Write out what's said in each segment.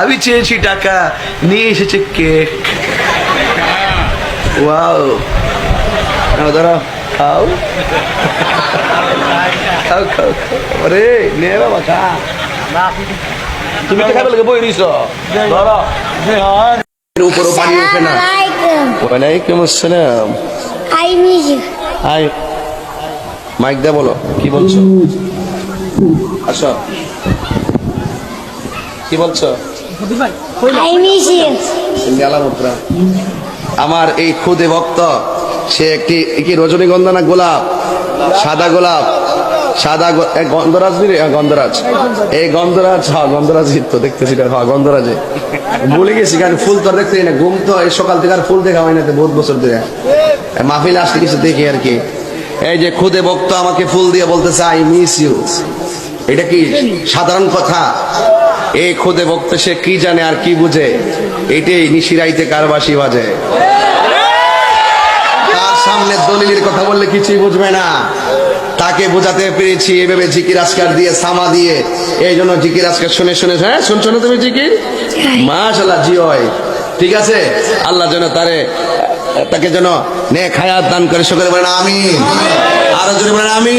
আমি চেয়েছি টাকা নিয়ে এসেছে কেক। ওয়াও। দাঁড়াও। খাও। খাও খাও আরে নে বাবা খা। তুমি তো খাবে লাগে বই নিছ। ধরো এর উপরও পানি ওঠে না। ওয়ালাইকুম আসসালাম। Miss you. হাই মাইক দা বলো কি বলছো? আসো। কি বলছো? আমার এই খুদে ভক্ত সে একটি কি রজনীগন্ধা না গোলাপ? সাদা গোলাপ। সাদা গন্ধরাজ হ্যাঁ, গন্ধরাজ। এই গন্ধরাজ হ্যাঁ গন্ধরাজ তো দেখতেছি হ্যাঁ গন্ধরাজে। ভুলে গেছি কারণ ফুল তো আর দেখতে না। ঘুম তো এই সকাল থেকে আর ফুল দেখা হয় না তো বহুত বছর ধরে। মাহফিলে আসলে কিছু দেখি আর কি। এই যে খুদে ভক্ত আমাকে ফুল দিয়ে বলতেছে আই মিস ইউ এটা কি সাধারণ কথা? এই খুদে ভক্ত সে কি জানে আর কি বুঝে? এটাই নিশিরাইতে কারবাসি বাজে। তার সামনে দলিলের কথা বললে কিছুই বুঝবে না। তাকে বোঝাতে পেরেছি এভাবে জিকির আজকার দিয়ে সামা দিয়ে। এই জন্য জিকির আজকার শুনে শুনে হ্যাঁ শুনছো না তুমি জিকির? মাশাল্লাহ জি হয়। ঠিক আছে? আল্লাহ যেন তারে তাকে যেন নে খায়াত দান করে। সকলে বলেন আমি আরও জোরে বলেন আমি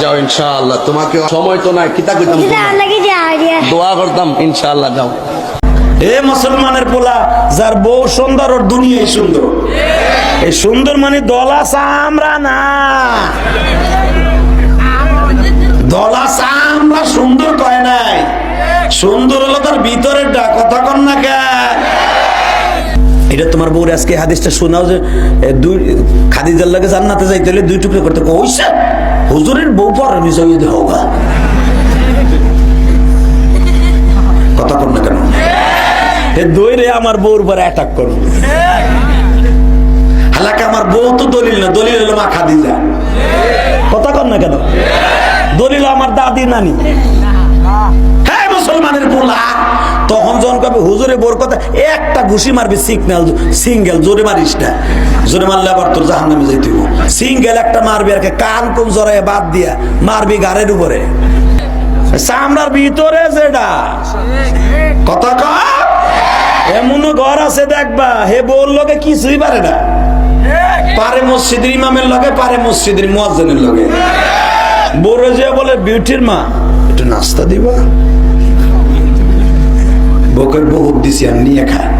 যাও ইনশাআল্লাহ তোমাকে সময় তো নাই কিতা কইতাম. দোয়া করতাম ইনশাআল্লাহ যাও। এ মুসলমানের পোলা যার বউ সুন্দর ওর দুনিয়াই সুন্দর। এই সুন্দর মানে দলা চামড়া না। দলা চামড়া সুন্দর কয় নাই। সুন্দর হলো তার কথা কন না কে? এটা তোমার বউর আজকে হাদিসটা শোনাও যে দুই খাদিজার লাগে জান্নাতে যাইতে হলে দুই টুকরো করতে কইছে হুজুরের বউ পরে নিজ হোগা কথা কন না কেন? এ দইরে আমার বউর উপরে অ্যাটাক করবে হালাকে আমার বউ তো দলিল না দলিল হলো মা খাদিজা। কথা কন না কেন? দলিল আমার দাদি নানি। হ্যাঁ মুসলমানের পোলা তখন যখন কবে হুজুরে বোর কথা একটা ঘুষি মারবি সিগন্যাল সিঙ্গেল জোরে মারিস না। জোরে মারলে আবার তোর জাহান নামে যাইতে সিঙ্গেল একটা মারবি আর কি, কান কুম জড়ায় বাদ দিয়া মারবি গাড়ের উপরে। চামড়ার ভিতরে যেটা। কথা কয় এমনও ঘর আছে দেখবা, হে বউর লগে কিছুই পারে না। পারে মসজিদের ইমামের লগে, পারে মসজিদের মুয়াজ্জিনের লগে। বড় যে বলে বিউটির মা, একটু নাস্তা দিবা। বউকে বহুত দিছি, আর নিয়ে খায়